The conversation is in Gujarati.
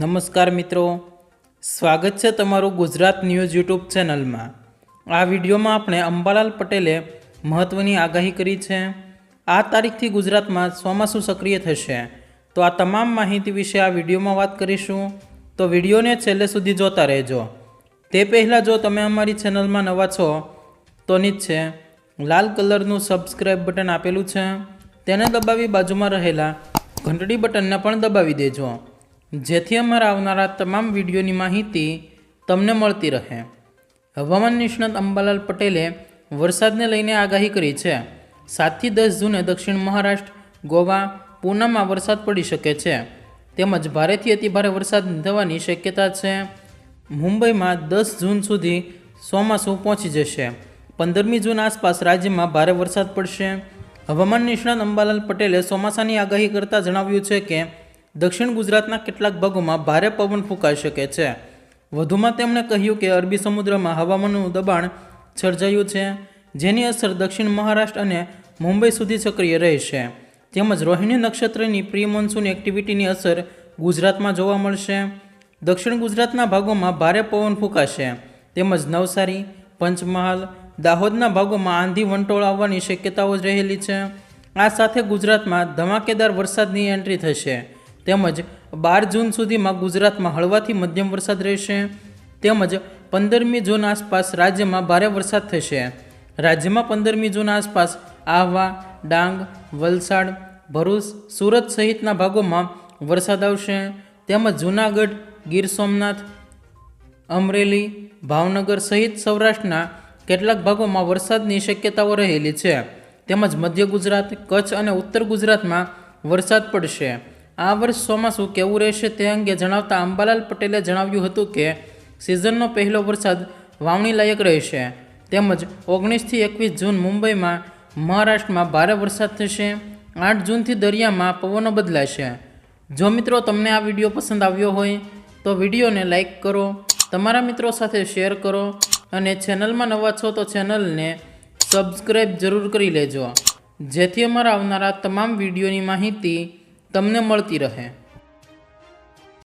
નમસ્કાર મિત્રો. સ્વાગત છે તમારું ગુજરાત ન્યૂઝ યુટ્યુબ ચેનલમાં. આ વિડીયોમાં આપણે અંબાલાલ પટેલે મહત્ત્વની આગાહી કરી છે. આ તારીખથી ગુજરાતમાં ચોમાસું સક્રિય થશે. તો આ તમામ માહિતી વિશે આ વિડીયોમાં વાત કરીશું. તો વિડીયોને છેલ્લે સુધી જોતા રહેજો. તે પહેલાં જો તમે અમારી ચેનલમાં નવા છો, તો નીચે લાલ કલરનું સબસ્ક્રાઈબ બટન આપેલું છે. તેને દબાવી બાજુમાં રહેલા ઘંટડી બટનને પણ દબાવી દેજો. જેથી અમારા આવનારા તમામ વિડીયોની માહિતી તમને મળતી રહે. હવામાન નિષ્ણાત અંબાલાલ પટેલે વરસાદને લઈને આગાહી કરી છે. સાતથી દસ જૂને દક્ષિણ મહારાષ્ટ્ર, ગોવા, પૂનામાં વરસાદ પડી શકે છે. તેમજ ભારેથી અતિભારે વરસાદ થવાની શક્યતા છે. મુંબઈમાં દસ જૂન સુધી ચોમાસું પહોંચી જશે. પંદરમી જૂન આસપાસ રાજ્યમાં ભારે વરસાદ પડશે. હવામાન નિષ્ણાત અંબાલાલ પટેલે ચોમાસાની આગાહી કરતાં જણાવ્યું છે કે દક્ષિણ ગુજરાતના કેટલાક ભાગોમાં ભારે પવન ફૂંકાઈ શકે છે. વધુમાં તેમણે કહ્યું કે અરબી સમુદ્રમાં હવામાનનું દબાણ સર્જાયું છે, જેની અસર દક્ષિણ મહારાષ્ટ્ર અને મુંબઈ સુધી સક્રિય રહેશે. તેમજ રોહિણી નક્ષત્રની પ્રી મોન્સૂન એક્ટિવિટીની અસર ગુજરાતમાં જોવા મળશે. દક્ષિણ ગુજરાતના ભાગોમાં ભારે પવન ફૂંકાશે. તેમજ નવસારી, પંચમહાલ, દાહોદના ભાગોમાં આંધી વંટોળ આવવાની શક્યતાઓ રહેલી છે. આ સાથે ગુજરાતમાં ધમાકેદાર વરસાદની એન્ટ્રી થશે. તેમજ બાર જૂન સુધીમાં ગુજરાતમાં હળવાથી મધ્યમ વરસાદ રહેશે. તેમજ પંદરમી જૂન આસપાસ રાજ્યમાં ભારે વરસાદ થશે. રાજ્યમાં પંદરમી જૂન આસપાસ આહવા, ડાંગ, વલસાડ, ભરૂચ, સુરત સહિતના ભાગોમાં વરસાદ આવશે. તેમજ જૂનાગઢ, ગીર સોમનાથ, અમરેલી, ભાવનગર સહિત સૌરાષ્ટ્રના કેટલાક ભાગોમાં વરસાદની શક્યતાઓ રહેલી છે. તેમજ મધ્ય ગુજરાત, કચ્છ અને ઉત્તર ગુજરાતમાં વરસાદ પડશે. આ વર્ષ ચોમાસું કેવું રહેશે તે અંગે જણાવતા અંબાલાલ પટેલે જણાવ્યું હતું કે સિઝનનો પહેલો વરસાદ વાવણી લાયક રહેશે. તેમજ ઓગણીસથી એકવીસ જૂન મુંબઈમાં મહારાષ્ટ્રમાં ભારે વરસાદ થશે. આઠ જૂનથી દરિયામાં પવનો બદલાશે. જો મિત્રો તમને આ વીડિયો પસંદ આવ્યો હોય, તો વિડીયોને લાઇક કરો, તમારા મિત્રો સાથે શેર કરો અને ચેનલમાં નવા છો તો ચેનલને સબસ્ક્રાઈબ જરૂર કરી લેજો. જેથી અમારા આવનારા તમામ વિડીયોની માહિતી તમને મળતી રહે.